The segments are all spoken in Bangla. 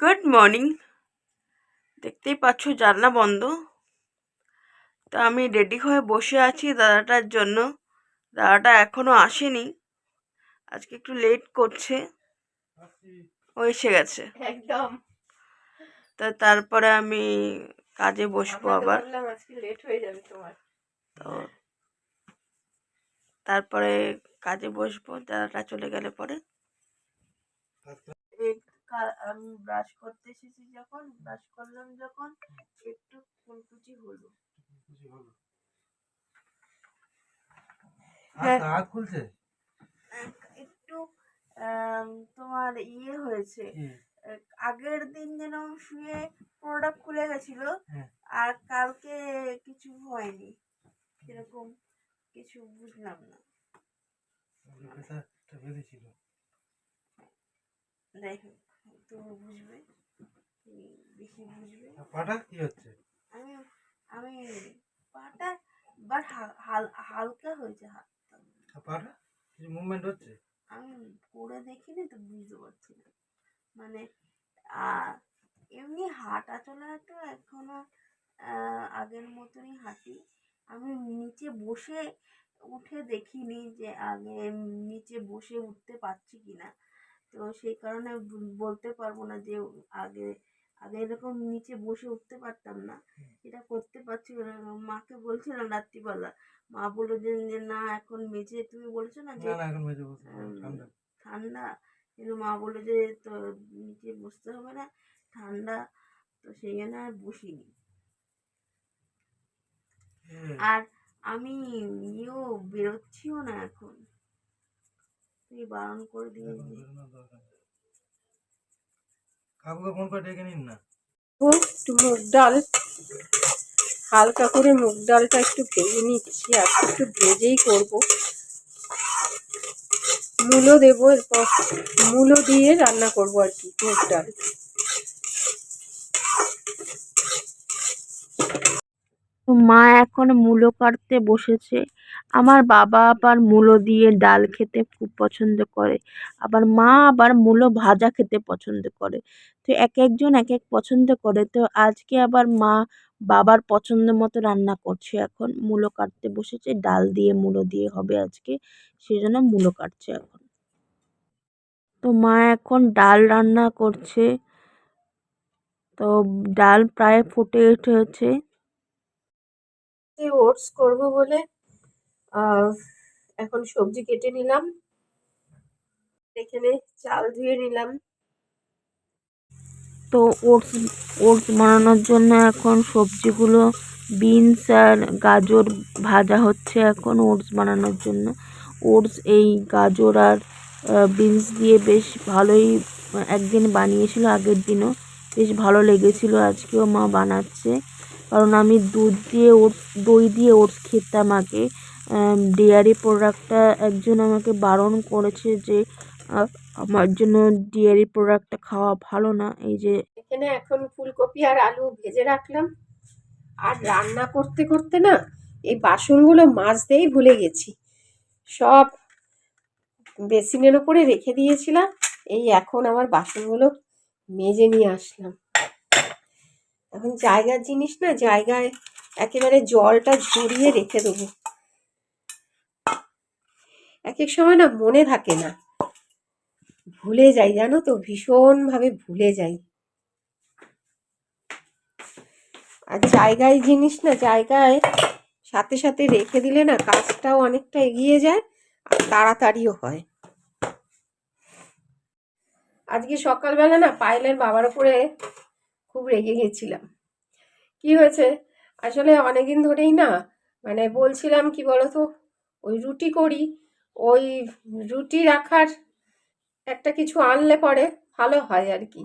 গুড মর্নিং দেখতেই পাচ্ছ জানলা বন্ধ। তা আমি রেডি হয়ে বসে আছি দাদাটার জন্য। দাদাটা এখনও আসেনি। আজকে একটু লেট করছে। ও এসে গেছে। একদম। তা তারপরে আমি কাজে বসবো আবার। লেট হয়ে যাবে তোমার। তো তারপরে কাজে বসবো দাদাটা চলে গেলে পরে। আমি ব্রাশ করতে এসেছি যখন ব্রাশ করলাম যখন একটু কুলকুচি হলো। হ্যাঁ। হাত খুলছে? একটু তোমার ইয়ে হয়েছে। আগের দিন যেন শুয়ে প্রোডাক্ট খুলে গেছিল হ্যাঁ। আর কালকে কিছু হয়নি। সেরকম কিছু বুঝলাম না। প্রেসারটা তো বুঝবে বেশি বুঝবে পাটা কি হচ্ছে? আমি আমি পাটা বাট হালকা হয়েছে হাতটা। পাটা? কিছু মুভমেন্ট হচ্ছে? আমি করে দেখিনি তো বুঝতে পারছি না। মানে এমনি হাঁটা চলা তো এখনও আগের মতনই হাঁটি। আমি নিচে বসে উঠে দেখিনি যে আগে নিচে বসে উঠতে পারছি কি না তো সেই কারণে বলতে পারব না যে আগে আগে এরকম নিচে বসে উঠতে পারতাম না। এটা করতে পারছি না। মাকে বলছিলাম রাত্রিবেলা। মা বলল যে যে না এখন মেঝে তুমি বলছো না যে ঠান্ডা। কিন্তু মা বলল যে তো নিচে বসতে হবে না ঠান্ডা। তো সেই জন্য আর বসিনি। এ, আর আমি ইয়েও বেরোচ্ছিও না এখন। তুই বারণ করে। কাকুকে ফোন করে ডেকে নিন না। ও একটু মুগ ডাল। হালকা করে মুগ ডালটা একটু ভেজে নিচ্ছি আর একটু ভেজেই করব। মূলো দেবো এরপর মূলো দিয়ে রান্না করব আর কি মুগ ডাল। মা এখন মূলো কাটতে বসেছে। আমার বাবা আবার মূলো দিয়ে ডাল খেতে খুব পছন্দ করে। আবার মা আবার মূলো ভাজা খেতে পছন্দ করে। তো এক একজন এক এক পছন্দ করে। তো আজকে আবার মা বাবার পছন্দ মতো রান্না করছে এখন। মূলো কাটতে বসেছে, ডাল দিয়ে মূলো দিয়ে হবে আজকে। সেই জন্য মূলো কাটছে এখন। তো মা এখন ডাল রান্না করছে। তো ডাল প্রায় ফুটে উঠেছে। ওটস করব বলে। এখন সবজি কেটে নিলাম। এখানে চাল ধুয়ে নিলাম। তো ওটস ওটস বানানোর জন্য এখন সবজিগুলো বিনস আর গাজর ভাজা হচ্ছে এখন ওটস বানানোর জন্য। ওটস, এই গাজর আর বিনস দিয়ে বেশ ভালোই, একদিন বানিয়েছিল আগের দিনও। বেশ ভালো লেগেছিল, আজকেও মা বানাচ্ছে। কারণ আমি দুধ দিয়ে ওটস দই দিয়ে ওটস খেতাম আগে। ডেয়ারি প্রোডাক্টটা একজন আমাকে বারণ করেছে যে আমার জন্য ডেয়ারি প্রোডাক্টটা খাওয়া ভালো না। এই যে এখানে এখন ফুলকপি আর আলু ভেজে রাখলাম। আর রান্না করতে করতে না, এই বাসনগুলো মাজতেই ভুলে গেছি। সব বেসিনের ওপরে রেখে দিয়েছিলাম। এই এখন আমার বাসনগুলো মেজে নিয়ে আসলাম। এখন জায়গার জিনিস না, জায়গায় একেবারে জলটা ঝরিয়ে রেখে দেবো। এক এক সময় না মনে থাকে না। ভুলে যাই, জানো তো? ভীষণভাবে ভুলে যাই। আর জায়গায় জিনিস না, জায়গায় সাথে সাথে রেখে দিলে না কাজটাও অনেকটা এগিয়ে যায় আর তাড়াতাড়িও হয়। আজকে সকালবেলা না পায়েলের বাবার উপরে খুব রেগে গেছিলাম। কি হয়েছে? আসলে অনেকদিন ধরেই না মানে বলছিলাম কি বলতো, ওই রুটি করি, ওই রুটি রাখার একটা কিছু আনলে পরে ভালো হয় আর কি।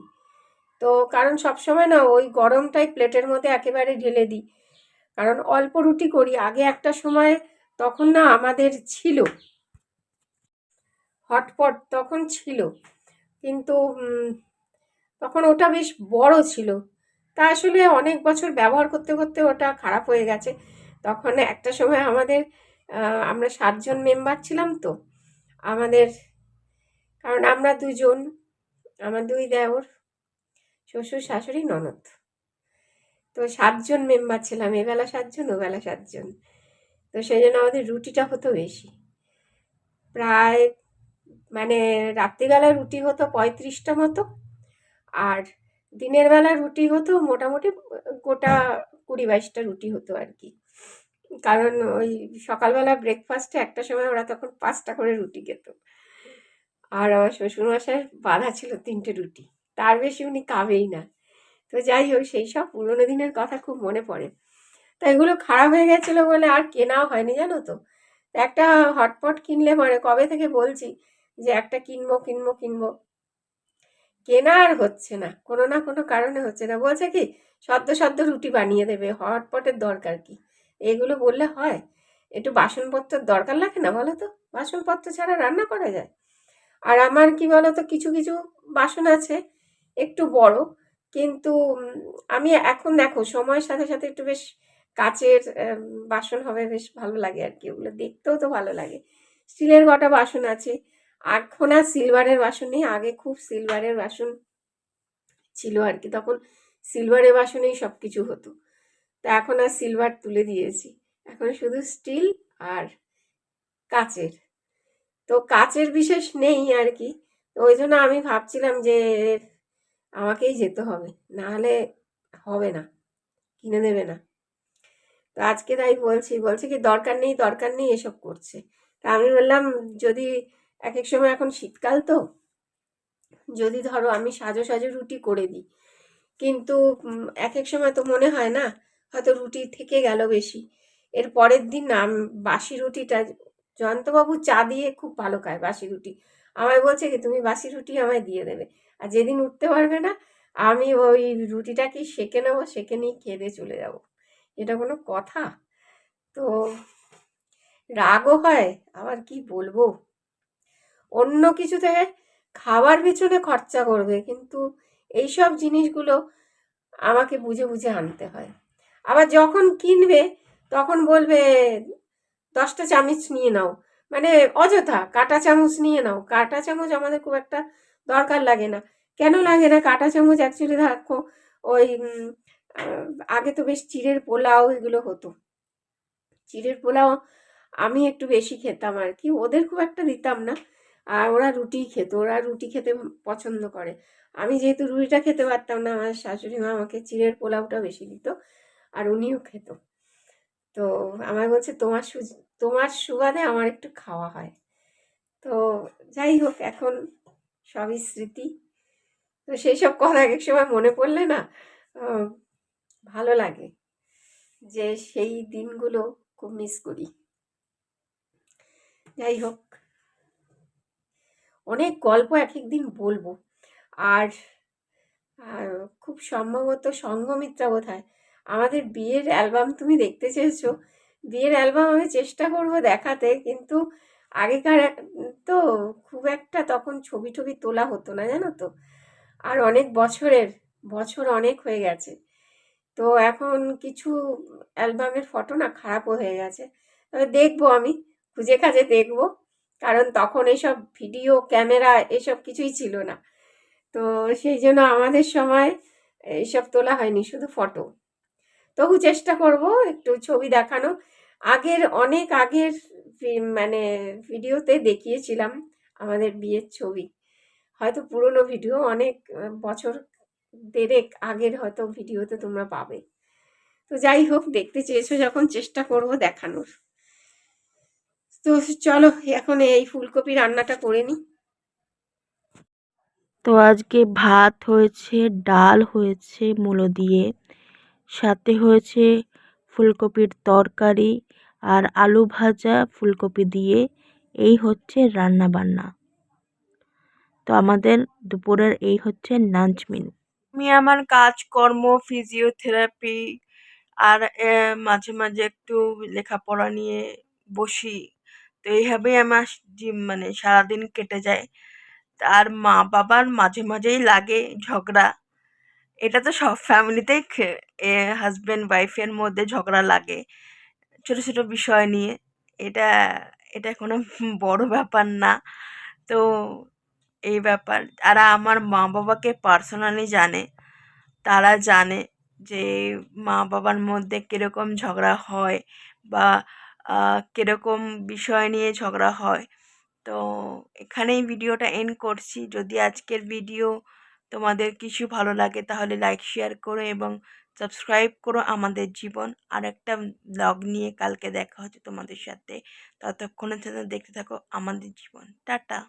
তো কারণ সবসময় না ওই গরমটাই প্লেটের মধ্যে একেবারে ঢেলে দিই। কারণ অল্প রুটি করি, আগে একটা সময় তখন না আমাদের ছিল। হটপট তখন ছিল। কিন্তু তখন ওটা বেশ বড় ছিল। তা আসলে অনেক বছর ব্যবহার করতে করতে ওটা খারাপ হয়ে গেছে। তখন একটা সময় আমাদের আমরা সাতজন মেম্বার ছিলাম তো। আমাদের, কারণ আমরা দুজন, আমার দুই দেওর, শ্বশুর, শাশুড়ি, ননদ। তো সাতজন মেম্বার ছিলাম এবেলা সাতজন ওবেলা সাতজন তো সেই জন্য আমাদের রুটিটা হতো বেশি। প্রায় মানে রাত্রিবেলা রুটি হতো পঁয়ত্রিশটা মতো। আর দিনের বেলা রুটি হতো, মোটামুটি গোটা কুড়ি বাইশটা রুটি হতো আর কি। কারণ ওই সকালবেলা ব্রেকফাস্টে একটা সময় ওরা তখন পাঁচটা করে রুটি খেত। আর আমার শ্বশুরমশাইয়ের বাঁধা ছিল তিনটে রুটি। তার বেশি উনি খাবেই না। তো যাই হোক, সেই সব পুরোনো দিনের কথা খুব মনে পড়ে। তো এগুলো খারাপ হয়ে গেছিল বলে আর কেনাও হয়নি, জানো তো? একটা হটপট কিনলে পরে, কবে থেকে বলছি যে একটা কিনবো কিনবো কিনবো। কেনা আর হচ্ছে না, কোনো না কোনো কারণে হচ্ছে না। বলছে কি সদ্য সদ্য রুটি বানিয়ে দেবে, হটপটের দরকার কি? এগুলো বললে হয়। একটু বাসনপত্রের দরকার লাগে না বলো তো? বাসনপত্র ছাড়া রান্না করা যায়? আর আমার কি বলো তো কিছু কিছু বাসন আছে, একটু বড়, কিন্তু আমি এখন দেখো, সময়ের সাথে সাথে একটু বেশ কাচের বাসন হবে, বেশ ভালো লাগে আর কি। ওগুলো দেখতেও তো ভালো লাগে। স্টিলের কটা বাসন আছে এখন আর সিলভারের বাসন নেই, আগে খুব সিলভারের বাসন ছিল আর কি, তখন সিলভারের বাসনেই সব কিছু হতো। তা এখন আর সিলভার তুলে দিয়েছি। এখন শুধু স্টিল আর কাচের। তো কাচের বিশেষ নেই আর কি। তো ওই জন্য আমি ভাবছিলাম যে আমাকেই যেতে হবে না হলে হবে না, কিনে দেবে না। তো আজকে তাই বলছি, বলছে কি দরকার নেই দরকার নেই এসব করছে। তা আমি বললাম যদি এক এক সময় এখন শীতকাল তো। যদি ধরো আমি সাজো সাজো রুটি করে দিই। কিন্তু এক এক সময় তো মনে হয় না, হয়তো রুটি থেকে গেল বেশি। এর পরের দিন না বাসি রুটিটা জয়ন্তবাবু চা দিয়ে খুব ভালো খায় বাসি রুটি। আমায় বলছে কি, তুমি বাসি রুটি আমায় দিয়ে দেবে। আর যেদিন উঠতে পারবে না, আমি ওই রুটিটা কি সেঁকে নেব, সেঁকে নিয়ে খেয়ে চলে যাব। এটা কোনো কথা? তো রাগও হয়, আবার কি বলব? অন্য কিছু থেকে খাবার পিছনে খরচা করবে। কিন্তু এইসব জিনিসগুলো আমাকে বুঝে বুঝে আনতে হয়। আবার যখন কিনবে, তখন বলবে, দশটা চামচ নিয়ে নাও। মানে অযথা, কাঁটা চামচ নিয়ে নাও। কাঁটা চামচ আমাদের খুব একটা দরকার লাগে না। কেন লাগে না? কাঁটা চামচ অ্যাকচুয়ালি দেখো, ওই আগে তো বেশ চিড়ের পোলাও এগুলো হতো। চিড়ের পোলাও আমি একটু বেশি খেতাম আর কি। ওদের খুব একটা দিতাম না। আর ওরা রুটি খেত, ওরা রুটি খেতে পছন্দ করে। আমি যেহেতু রুটিটা খেতে পারতাম না, আমার শাশুড়ি মা আমাকে চিড়ের পোলাওটা বেশি দিত আর উনিও খেত। তো আমার বলছে, তোমার সু তোমার সুবাদে আমার একটু খাওয়া হয়। তো যাই হোক, এখন সবই স্মৃতি। তো সেই সব কথা এক এক সময় মনে পড়লে না ভালো লাগে যে সেই দিনগুলো খুব মিস করি। যাই হোক। অনেক গল্প এক এক দিন বলব। আর খুব সম্ভবত সঙ্ঘমিত্রা বোধহয়। আমাদের বিয়ের অ্যালবাম তুমি দেখতে চেয়েছো। বিয়ের অ্যালবাম আমি চেষ্টা করব দেখাতে, কিন্তু আগেকার তো খুব একটা তখন ছবি টবি তোলা হতো না, জানো তো? আর অনেক বছরের, বছর অনেক হয়ে গেছে। তো এখন কিছু অ্যালবামের ফটো না খারাপও হয়ে গেছে। তবে দেখব আমি, খুঁজে খাজে দেখব। কারণ তখন এসব ভিডিও, ক্যামেরা, এসব কিছুই ছিল না। তো সেই জন্য আমাদের সময় এইসব তোলা হয়নি, শুধু ফটো। তবু চেষ্টা করব একটু ছবি দেখানো। আগের, অনেক আগের মানে ভিডিওতে দেখিয়েছিলাম আমাদের বিয়ের ছবি। হয়তো পুরনো ভিডিও, অনেক বছর দেড়েক আগের হয়তো ভিডিওতে তোমরা পাবে। তো যাই হোক, দেখতে চেয়েছো যখন, চেষ্টা করব দেখানোর। তো চলো এখন এই ফুলকপি রান্নাটা করে নিই। তো আজকে ভাত হয়েছে ডাল হয়েছে মূলো দিয়ে। সাথে হয়েছে ফুলকপির তরকারি আর আলু ভাজা ফুলকপি দিয়ে। এই হচ্ছে রান্না বান্না। তো আমাদের দুপুরের এই হচ্ছে লাঞ্চ মেনু আমি আমার কাজকর্ম ফিজিওথেরাপি আর মাঝে মাঝে একটু লেখাপড়া নিয়ে বসি। তো এইভাবেই আমার মানে সারাদিন কেটে যায়। আর মা বাবার মাঝে মাঝেই লাগে ঝগড়া। এটা তো সব ফ্যামিলিতেই হাজব্যান্ড ওয়াইফের মধ্যে ঝগড়া লাগে। ছোট ছোট বিষয় নিয়ে। এটা এটা কোনো বড় ব্যাপার না। তো এই ব্যাপার। আর আমার মা বাবাকে পার্সোনালি জানে। তারা জানে যে মা বাবার মধ্যে কীরকম ঝগড়া হয় বা কীরকম বিষয় নিয়ে ঝগড়া হয়। তো এখানেই ভিডিওটা এন্ড করছি। যদি আজকের ভিডিও তোমাদের কিছু ভালো লাগে, তাহলে লাইক শেয়ার করো এবং সাবস্ক্রাইব করো আমাদের জীবন। আর একটা ব্লগ নিয়ে কালকে দেখা হচ্ছে তোমাদের সাথে। ততক্ষণের জন্য দেখতে থাকো আমাদের জীবন। টাটা!